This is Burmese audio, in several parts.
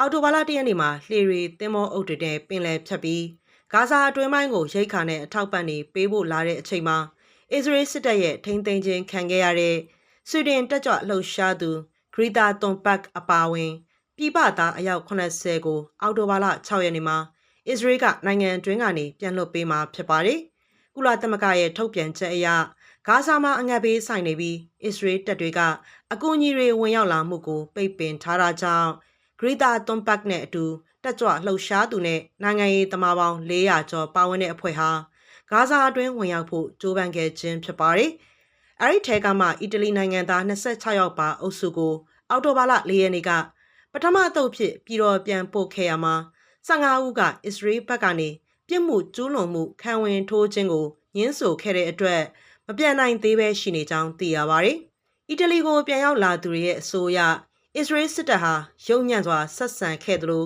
အော်တိုဘာလ၁ရက်နေ့မှာလှေရီသင်္ဘောအုပ်တွေနဲ့ပင်လယ်ဖြတ်ပြီးဂါဇာအတွင်းပိုင်းကိုရိတ်ခါနဲ့အထောက်ပံ့တွေပေးဖို့လာတဲ့အချိန်မှာအစ္စရေးစစ်တပ်ရဲ့ထိန်းသိမ်းခြင်းခံခဲ့ရတဲ့ဆွီဒင်တက်ကြွလှုပ်ရှားသူဂရီတာတွန်ပတ်အပါအဝင်ပြည်ပသားအယောက်80ကိုအော်တိုဘာလ6ရက်နေ့မှာအစ္စရေးကနိုင်ငံတွင်းကနေပြန်လွှတ်ပေးမှာဖြစ်ပါတယ်။ကုလသမဂ္ဂရဲ့ထုတ်ပြန်ချက်အရဂါဇာမှာအငတ်ဘေးဆိုင်နေပြီးအစ္စရေးတပ်တွေကအကူအညီတွေဝင်ရောက်လာမှုကိုပိတ်ပင်ထားတာကြောင့် ဂရီတာတွန်ပတ်နဲ့အတူတက်ကြွလှုပ်ရှားသူနဲ့နိုင်ငံရေးသမားပေါင်း400ကျော်ပါဝင်တဲ့အဖွဲ့ဟာဂါဇာအတွင်းဝင်ရောက်ဖို့ကြိုးပမ်းခဲ့ခြင်းဖြစ်ပါတယ်။အဲဒီထဲကမှအီတလီနိုင်ငံသား26ယောက်ပါအုပ်စုကို အော်တိုဘာလ4ရက်နေ့ကပထမအသုတ်ဖြစ်ပြည်တော်ပြန်ပို့ခဲ့ရမှာ15ဦးကအစ္စရေးဘက်ကနေပြစ်မှုကျူးလွန်မှုခံဝင်ထိုးခြင်းကိုညှင်းဆိုခဲ့တဲ့အတွက်မပြန်နိုင်သေးပဲရှိနေကြောင်းသိရပါတယ်။အီတလီကိုပြန်ရောက်လာသူတွေရဲ့အဆိုအရ အစ္စရေးစစ်တပ်ဟာရုံညံ့စွာဆက်ဆံခဲ့သလို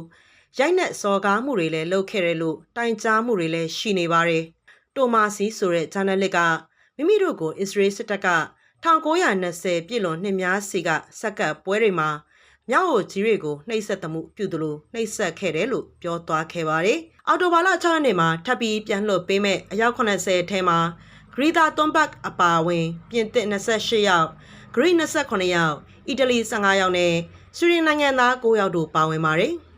ရိုက်နှက်စော်ကားမှုတွေလည်းလုပ်ခဲ့တယ်လို့တိုင်ကြားမှုတွေလည်းရှိနေပါတယ်။တိုမာစီဆိုတဲ့ဂျာနယ်လစ်ကမိမိတို့ကိုအစ္စရေးစစ်တပ်က1920ပြည်လွန်နှစ်များစီကစက္ကပ်ပွဲတွေမှာမြောက်ကိုကြီးတွေကိုနှိပ်စက်သမှုပြုသလိုနှိပ်စက်ခဲ့တယ်လို့ပြောသွားခဲ့ပါတယ်။အော်တိုဘာလ6ရက်နေ့မှာထပ်ပြီးပြန်လွှတ်ပေးမဲ့အယောက်80ထဲမှာဂရီတာတွန်ဘတ်အပါအဝင် ပြင်သစ်28ယောက်ဂရိ28ယောက် အီတလီ15ယောက်နဲ့ဆွီဒင်နိုင်ငံသား9ယောက်တို့ပါဝင်ပါတယ်။